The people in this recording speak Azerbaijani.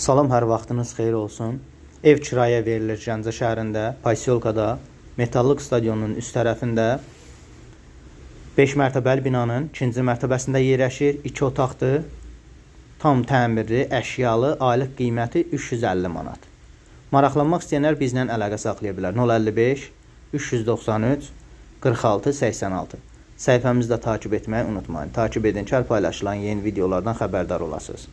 Salam, hər vaxtınız xeyir olsun. Ev kirayə verilir Gəncə şəhərində, Pasyolkada, Metallıq stadionunun üst tərəfində 5 mərtəbəli binanın ikinci mərtəbəsində yerləşir. 2 otaqdır. Tam təmirli, əşyalı, aylıq qiyməti 350 manat. Maraqlanmaq istəyənlər bizlə əlaqə saxlaya bilər. 055 393 46 86. Səhifəmizi də takib etməyi unutmayın. Takib edin ki, hər paylaşılan yeni videolardan xəbərdar olasınız.